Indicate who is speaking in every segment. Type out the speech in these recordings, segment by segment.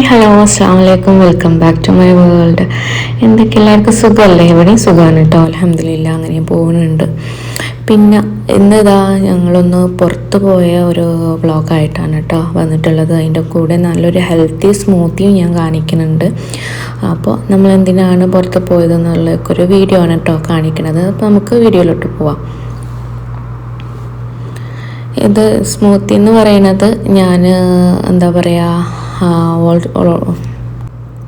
Speaker 1: Hi hello അസ്സാം വലൈക്കും welcome back to my world എന്തൊക്കെ? എല്ലാവർക്കും സുഖമല്ലേ? എവിടെയും സുഖമാണ് കേട്ടോ. അലഹമില്ല അങ്ങനെ പോകുന്നുണ്ട്. പിന്നെ ഇന്നിതാ ഞങ്ങളൊന്ന് പുറത്ത് പോയ ഒരു വ്ളോഗായിട്ടാണ് കേട്ടോ വന്നിട്ടുള്ളത്. അതിന്റെ കൂടെ നല്ലൊരു ഹെൽത്തി സ്മൂത്തിയും ഞാൻ കാണിക്കുന്നുണ്ട്. അപ്പോൾ നമ്മൾ എന്തിനാണ് പുറത്ത് പോയതെന്നുള്ള ഒരു വീഡിയോ ആണ് കേട്ടോ കാണിക്കുന്നത്. അപ്പോൾ നമുക്ക് വീഡിയോയിലോട്ട് പോവാം. ഇത് സ്മൂത്തി എന്ന് പറയുന്നത് ഞാൻ എന്താ പറയുക ഓൾ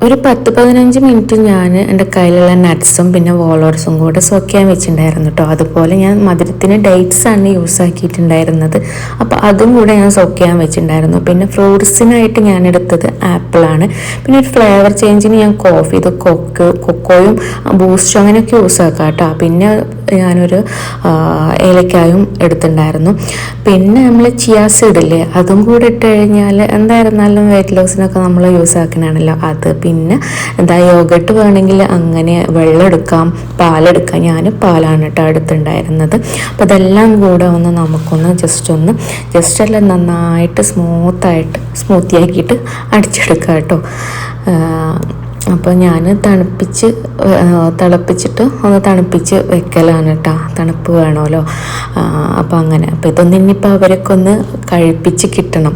Speaker 1: ഒരു പത്ത് പതിനഞ്ച് മിനിറ്റ് ഞാൻ എന്റെ കയ്യിലുള്ള നട്ട്സും പിന്നെ വോളോർസും കൂടെ സോക്ക് ചെയ്യാൻ വെച്ചിട്ടുണ്ടായിരുന്നു കേട്ടോ അതുപോലെ ഞാൻ മധുരത്തിന് ഡേറ്റ്സ് ആണ് യൂസ് ആക്കിയിട്ടുണ്ടായിരുന്നത്. അപ്പോൾ അതും കൂടെ ഞാൻ സോക്ക് ചെയ്യാൻ വെച്ചിട്ടുണ്ടായിരുന്നു. പിന്നെ ഫ്രൂട്ട്സിനായിട്ട് ഞാൻ എടുത്തത് ആപ്പിളാണ് പിന്നെ ഒരു ഫ്ലേവർ ചേഞ്ചിന് ഞാൻ കോഫി ഇത് കൊക്ക് കൊക്കോയും ബൂസ്റ്റും അങ്ങനെയൊക്കെ യൂസ് ആക്കാം കേട്ടോ പിന്നെ ഞാനൊരു ഏലക്കായും എടുത്തിട്ടുണ്ടായിരുന്നു. പിന്നെ നമ്മൾ ചിയാസ് ഇടില്ലേ അതും കൂടെ ഇട്ട് കഴിഞ്ഞാൽ എന്തായിരുന്നാലും വെയിറ്റ് ലോസിനൊക്കെ നമ്മൾ യൂസ് ആക്കണാണല്ലോ. അത് പിന്നെ എന്താ യോഗട്ട് വേണമെങ്കിൽ അങ്ങനെ വെള്ളം എടുക്കാം പാലെടുക്കാം. ഞാൻ പാലാണ് കേട്ടോ അടുത്തുണ്ടായിരുന്നത് അപ്പോൾ അതെല്ലാം കൂടെ ഒന്ന് നമുക്കൊന്ന് ജസ്റ്റ് ഒന്ന് ജസ്റ്റ് എല്ലാം നന്നായിട്ട് സ്മൂത്തായിട്ട് സ്മൂത്തി ആക്കിയിട്ട് അടിച്ചെടുക്കാം കേട്ടോ അപ്പോൾ ഞാൻ തണുപ്പിച്ച് തിളപ്പിച്ചിട്ട് ഒന്ന് തണുപ്പിച്ച് വെക്കലാണ് കേട്ടോ തണുപ്പ് വേണമല്ലോ അപ്പോൾ അങ്ങനെ. അപ്പോൾ ഇതൊന്നും ഇനിയിപ്പോൾ അവരൊക്കെ ഒന്ന് കഴിപ്പിച്ച് കിട്ടണം.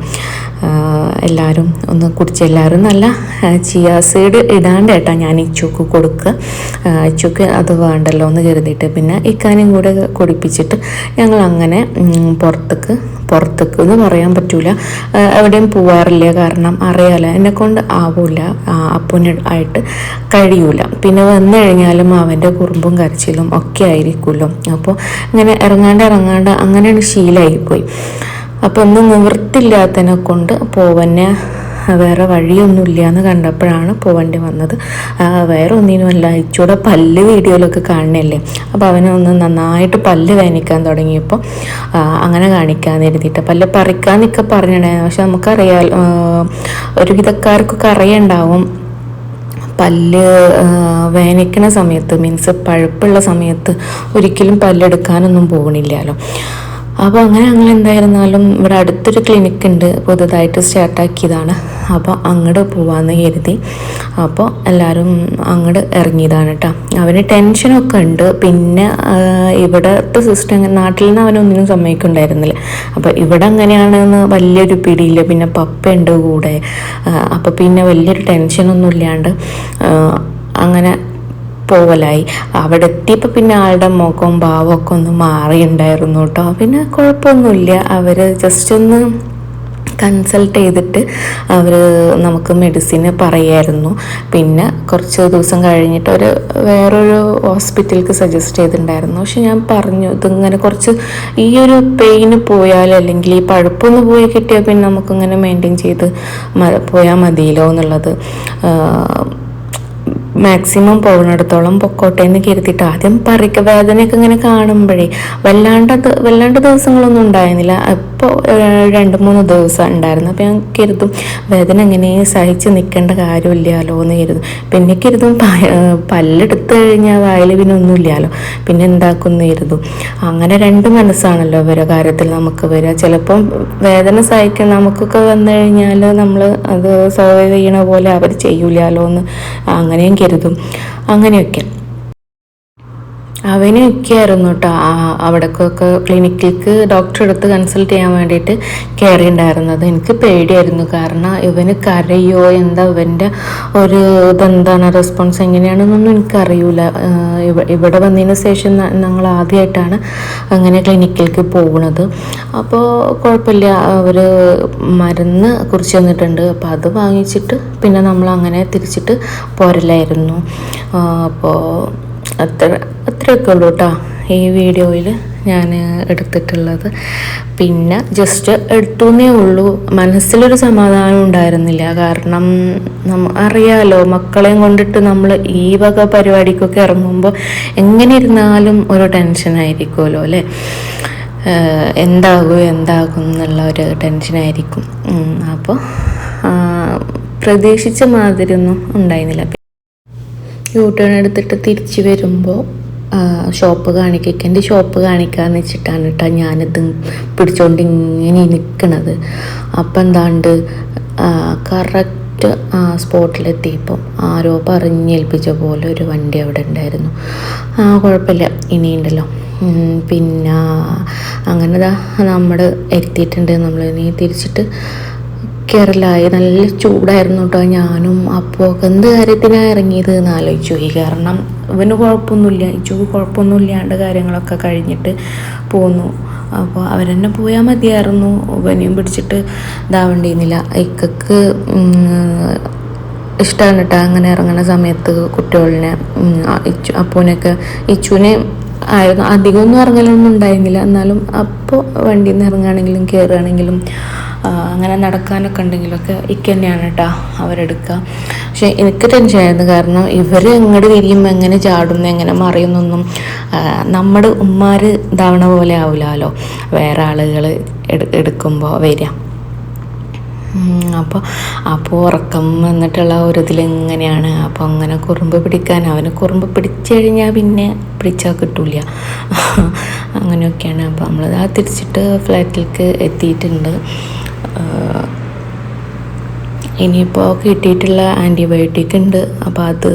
Speaker 1: എല്ലാവരും ഒന്ന് കുടിച്ച് എല്ലാവരും നല്ല ചിയ സീഡ് ഇടാണ്ട് കേട്ടോ ഞാൻ ഇച്ചുക്ക് കൊടുക്കുക ഇച്ചുക്ക് അത് വേണ്ടല്ലോ എന്ന് കരുതിയിട്ട് പിന്നെ ഇക്കാനും കൂടെ കുടിപ്പിച്ചിട്ട് ഞങ്ങൾ അങ്ങനെ പുറത്തേക്ക് പുറത്തേക്ക് എന്ന് പറയാൻ പറ്റൂല. എവിടെയും പോവാറില്ല കാരണം അറിയാലോ എന്നെ കൊണ്ട് ആവില്ല അപ്പന് ആയിട്ട് കഴിയൂല. പിന്നെ വന്നു കഴിഞ്ഞാലും അവന്റെ കുറുമ്പും കരച്ചിലും ഒക്കെ ആയിരിക്കുമല്ലോ. അപ്പോൾ ഇങ്ങനെ ഇറങ്ങാണ്ട് ഇറങ്ങാണ്ട് അങ്ങനെയാണ് ശീലമായിപ്പോയി അപ്പോൾ ഒന്ന് നിവൃത്തില്ലാത്തതിനെ കൊണ്ട് പോവന്നെ വേറെ വഴിയൊന്നുമില്ല എന്ന് കണ്ടപ്പോഴാണ് പോവേണ്ടി വന്നത്. വേറെ ഒന്നിനുമല്ല ഇച്ചൂടെ പല്ല് വീഡിയോയിലൊക്കെ കാണണല്ലേ അപ്പോൾ അവനെ ഒന്ന് നന്നായിട്ട് പല്ല് വേനിക്കാൻ തുടങ്ങിയപ്പോൾ അങ്ങനെ കാണിക്കാൻ എഴുതിയിട്ട് പല്ല് പറിക്കാന്നൊക്കെ പറഞ്ഞിട്ടുണ്ടായിരുന്നു. പക്ഷെ നമുക്കറിയാം ഒരു വിധക്കാർക്കൊക്കെ അറിയണ്ടാവും പല്ല് വേനിക്കണ സമയത്ത് മീൻസ് പഴുപ്പുള്ള സമയത്ത് ഒരിക്കലും പല്ലെടുക്കാനൊന്നും പോകണില്ലല്ലോ അപ്പോൾ അങ്ങനെ ഞങ്ങൾ എന്തായിരുന്നാലും ഇവിടെ അടുത്തൊരു ക്ലിനിക്ക് ഉണ്ട്. പുതുതായിട്ട് സ്റ്റാർട്ടാക്കിയതാണ് അപ്പോൾ അങ്ങോട്ട് പോവാന്ന് കരുതി. അപ്പോൾ എല്ലാവരും അങ്ങോട്ട് ഇറങ്ങിയതാണ് കേട്ടോ അവന് ടെൻഷനൊക്കെ ഉണ്ട്. പിന്നെ ഇവിടത്തെ സിസ്റ്റം നാട്ടിൽ നിന്ന് അവനൊന്നിനും സമ്മതിക്കുന്നുണ്ടായിരുന്നില്ല. അപ്പോൾ ഇവിടെ അങ്ങനെയാണെന്ന് വലിയൊരു പിടിയില്ല. പിന്നെ പപ്പയുണ്ട് കൂടെ. അപ്പോൾ പിന്നെ വലിയൊരു ടെൻഷനൊന്നും ഇല്ലാണ്ട് അങ്ങനെ പോവലായി. അവിടെ എത്തിയപ്പോൾ പിന്നെ ആളുടെ മുഖവും ഭാവമൊക്കെ ഒന്ന് മാറിയുണ്ടായിരുന്നു കേട്ടോ. പിന്നെ കുഴപ്പമൊന്നുമില്ല. അവർ ജസ്റ്റ് ഒന്ന് കൺസൾട്ട് ചെയ്തിട്ട് അവർ നമുക്ക് മെഡിസിന് പറയായിരുന്നു. പിന്നെ കുറച്ച് ദിവസം കഴിഞ്ഞിട്ട് ഒരു വേറൊരു ഹോസ്പിറ്റലിക്ക് സജസ്റ്റ് ചെയ്തിട്ടുണ്ടായിരുന്നു. പക്ഷെ ഞാൻ പറഞ്ഞു ഇതിങ്ങനെ കുറച്ച് ഈ ഒരു പെയിന് പോയാൽ അല്ലെങ്കിൽ ഈ പഴുപ്പൊന്ന് പോയി കിട്ടിയാൽ പിന്നെ നമുക്കിങ്ങനെ മെയിന്റെയിൻ ചെയ്ത് പോയാൽ മതിയല്ലോ എന്നുള്ളത്. മാക്സിമം പോകുന്നിടത്തോളം പൊക്കോട്ടെ എന്ന് കരുതിയിട്ട് ആദ്യം പറിക്ക വേദനയൊക്കെ ഇങ്ങനെ കാണുമ്പോഴേ വല്ലാണ്ട് വല്ലാണ്ട് ദിവസങ്ങളൊന്നും ഉണ്ടായിരുന്നില്ല. ഇപ്പോൾ രണ്ട് മൂന്ന് ദിവസം ഉണ്ടായിരുന്നു. അപ്പോൾ ഞാൻ കരുതും വേദന എങ്ങനെ സഹിച്ച് നിൽക്കേണ്ട കാര്യമില്ലല്ലോ എന്ന് കരുതും. പിന്നെ കരുതും പല്ലെടുത്ത് കഴിഞ്ഞാൽ വായിൽ പിന്നെ ഒന്നുമില്ലല്ലോ. പിന്നെ എന്താക്കുന്നു കരുതും. അങ്ങനെ രണ്ട് മനസ്സാണല്ലോ ഓരോ കാര്യത്തിൽ നമുക്ക് വരിക. ചിലപ്പം വേദന സഹിക്കാൻ നമുക്കൊക്കെ വന്നു കഴിഞ്ഞാൽ നമ്മൾ അത് സർവൈവ് ചെയ്യണ പോലെ അവർ ചെയ്യൂലല്ലോ എന്ന് അങ്ങനെയും കരുതും അങ്ങനെയൊക്കെ. അവനൊക്കെ ആയിരുന്നു കേട്ടോ അവിടേക്കൊക്കെ ക്ലിനിക്കിലേക്ക് ഡോക്ടറെ അടുത്ത് കൺസൾട്ട് ചെയ്യാൻ വേണ്ടിയിട്ട് കയറി ഉണ്ടായിരുന്നത് എനിക്ക് പേടിയായിരുന്നു. കാരണം ഇവന് കരയോ? എന്താ ഇവന്റെ ഒരു ഇതെന്താണ് റെസ്പോൺസ് എങ്ങനെയാണെന്നൊന്നും എനിക്കറിയില്ല ഇവിടെ വന്നതിന് ശേഷം ഞങ്ങൾ ആദ്യമായിട്ടാണ് അങ്ങനെ ക്ലിനിക്കിലേക്ക് പോകുന്നത് അപ്പോൾ കുഴപ്പമില്ല. അവർ മരുന്ന് കുറിച്ച് തന്നിട്ടുണ്ട്. അപ്പോൾ അത് വാങ്ങിച്ചിട്ട് പിന്നെ നമ്മൾ അങ്ങനെ തിരിച്ചിട്ട് പോരലായിരുന്നു. അപ്പോൾ അത്ര അത്രയൊക്കെ ഉള്ളൂ കേട്ടോ ഈ വീഡിയോയിൽ ഞാൻ എടുത്തിട്ടുള്ളത്. പിന്നെ ജസ്റ്റ് എടുത്തുന്നേ ഉള്ളൂ. മനസ്സിലൊരു സമാധാനം ഉണ്ടായിരുന്നില്ല. കാരണം നമ്മ അറിയാലോ മക്കളെയും കൊണ്ടിട്ട് നമ്മൾ ഈ വക പരിപാടിക്കൊക്കെ ഇറങ്ങുമ്പോൾ എങ്ങനെ ഇരുന്നാലും ഒരു ടെൻഷനായിരിക്കുമല്ലോ അല്ലേ? എന്താകും എന്താകും എന്നുള്ള ഒരു ടെൻഷനായിരിക്കും. അപ്പോൾ പ്രതീക്ഷിച്ച മാതിരി ഒന്നും ഉണ്ടായിരുന്നില്ല. യൂ ടേൺ എടുത്തിട്ട് തിരിച്ചു വരുമ്പോൾ ഷോപ്പ് കാണിക്കുക എന്റെ ഷോപ്പ് കാണിക്കാന്ന് വെച്ചിട്ടാണ് കേട്ടോ ഞാനിത് പിടിച്ചോണ്ട് ഇങ്ങനെ നിൽക്കണത് അപ്പം എന്താണ്ട് കറക്റ്റ് ആ സ്പോട്ടിലെത്തിയപ്പം ആരോ പറഞ്ഞേൽപ്പിച്ച പോലെ ഒരു വണ്ടി അവിടെ ഉണ്ടായിരുന്നു. ആ കുഴപ്പമില്ല ഇനിയുണ്ടല്ലോ. പിന്നെ അങ്ങനെ നമ്മൾ എത്തിയിട്ടുണ്ട്. നമ്മൾ ഇനി തിരിച്ചിട്ട് കേരളമായി നല്ല ചൂടായിരുന്നു കേട്ടോ ഞാനും അപ്പോൾ എന്ത് കാര്യത്തിനാണ് ഇറങ്ങിയത് എന്ന് ആലോചിച്ചു. ഈ കാരണം ഇവന് കുഴപ്പമൊന്നുമില്ല. ഇച്ചുക്ക് കുഴപ്പമൊന്നുമില്ലാണ്ട് കാര്യങ്ങളൊക്കെ കഴിഞ്ഞിട്ട് പോന്നു. അപ്പോൾ അവരെന്നെ പോയാൽ മതിയായിരുന്നു. ഇവനെയും പിടിച്ചിട്ട് ഇതാവേണ്ടിയിരുന്നില്ല ഇക്കക്ക് ഇഷ്ടമാണ് കേട്ടോ അങ്ങനെ ഇറങ്ങുന്ന സമയത്ത് കുട്ടികളിനെ ഇച്ചു അപ്പൂനൊക്കെ. ഇച്ചുവിനെ ആയിരുന്നു. അധികമൊന്നും ഇറങ്ങലൊന്നും ഉണ്ടായിരുന്നില്ല. എന്നാലും അപ്പോൾ വണ്ടിയിൽ നിന്ന് ഇറങ്ങുകയാണെങ്കിലും കയറുകയാണെങ്കിലും അങ്ങനെ നടക്കാനൊക്കെ ഉണ്ടെങ്കിലൊക്കെ ഇക്ക തന്നെയാണ് കേട്ടോ അവരെടുക്കുക പക്ഷേ എനിക്ക് ടെൻഷനായിരുന്നു. കാരണം ഇവർ എങ്ങോട്ട് തിരിയുമ്പോൾ എങ്ങനെ ചാടുന്നു എങ്ങനെ മറിയുന്നൊന്നും നമ്മുടെ ഉമ്മാർ ഇതാവണ പോലെ ആവില്ലല്ലോ വേറെ ആളുകൾ എടുക്കുമ്പോൾ വരിക. അപ്പോൾ അപ്പോൾ ഉറക്കം വന്നിട്ടുള്ള ഒരു ഇതിലെങ്ങനെയാണ്? അപ്പോൾ അങ്ങനെ കുറുമ്പ് പിടിക്കാൻ അവന് കുറുമ്പ് പിടിച്ചു കഴിഞ്ഞാൽ പിന്നെ പിടിച്ചാൽ കിട്ടൂല. അങ്ങനെയൊക്കെയാണ്. അപ്പോൾ നമ്മൾ ആ തിരിച്ചിട്ട് ഫ്ലാറ്റിലേക്ക് എത്തിയിട്ടുണ്ട്. ഇനിയിപ്പോൾ കിട്ടിയിട്ടുള്ള ആന്റിബയോട്ടിക് ഉണ്ട്. അപ്പോൾ അത്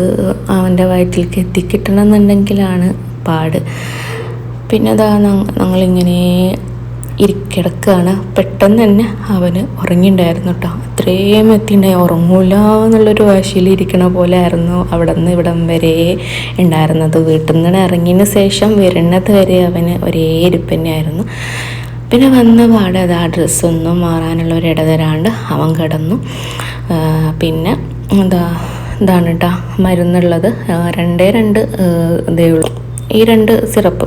Speaker 1: അവന്റെ വയറ്റിലേക്ക് എത്തിക്കിട്ടണം എന്നുണ്ടെങ്കിലാണ് പാട്. പിന്നെ അതാ ഞങ്ങളിങ്ങനെ ഇരിക്കിടക്കാണ് പെട്ടെന്ന് തന്നെ അവന് ഉറങ്ങിയിട്ടുണ്ടായിരുന്നു കേട്ടോ അത്രയും എത്തിണ്ടായി. ഉറങ്ങൂല എന്നുള്ളൊരു വാശിയിൽ ഇരിക്കണ പോലെ ആയിരുന്നു അവിടെ നിന്ന് ഇവിടം വരെ ഉണ്ടായിരുന്നത് വീട്ടിൽ നിന്ന് ഇറങ്ങിയതിന് ശേഷം വരുന്നത് വരെ അവന് ഒരേ ഇരിപ്പ് തന്നെയായിരുന്നു. പിന്നെ വന്ന പാടെ അത് ആ ഡ്രസ്സൊന്നും മാറാനുള്ള ഒരു ഇടതരാണ്ട് അവൻ കിടന്നു. പിന്നെ എന്താ ഇതാണ് കേട്ടോ മരുന്നുള്ളത്. രണ്ടേ രണ്ട് ഇതേ ഉള്ളൂ. ഈ രണ്ട് സിറപ്പ്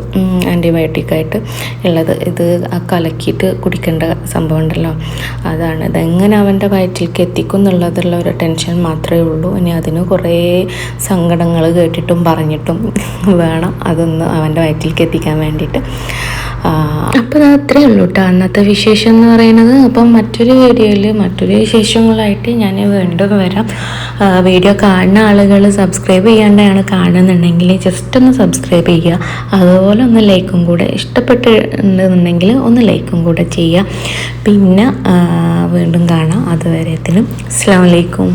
Speaker 1: ആന്റിബയോട്ടിക്കായിട്ട് ഉള്ളത്. ഇത് കലക്കിയിട്ട് കുടിക്കേണ്ട സംഭവം ഉണ്ടല്ലോ. അതാണ്. ഇതെങ്ങനെ അവന്റെ വയറ്റിലേക്ക് എത്തിക്കും എന്നുള്ളതുള്ള ഒരു ടെൻഷൻ മാത്രമേ ഉള്ളൂ. ഇനി അതിന് കുറേ സങ്കടങ്ങൾ കേട്ടിട്ടും പറഞ്ഞിട്ടും വേണം അതൊന്ന് അവന്റെ വയറ്റിലേക്ക് എത്തിക്കാൻ വേണ്ടിയിട്ട്. അപ്പോൾ അത് അത്രേ ഉള്ളൂ കേട്ടോ അന്നത്തെ വിശേഷം എന്ന് പറയുന്നത് അപ്പം മറ്റൊരു വീഡിയോയിൽ മറ്റൊരു വിശേഷങ്ങളായിട്ട് ഞാൻ വീണ്ടും വരാം. വീഡിയോ കാണുന്ന ആളുകൾ സബ്സ്ക്രൈബ് ചെയ്യാണ്ടാണ് കാണുന്നുണ്ടെങ്കിൽ ജസ്റ്റ് ഒന്ന് സബ്സ്ക്രൈബ് ചെയ്യുക. അതുപോലെ ഒന്ന് ലൈക്കും കൂടെ ഇഷ്ടപ്പെട്ടിട്ടുണ്ടെന്നുണ്ടെങ്കിൽ ഒന്ന് ലൈക്കും കൂടെ ചെയ്യുക. പിന്നെ വീണ്ടും കാണാം. അതുവരെത്തിനും അസ്സാം വലൈക്കും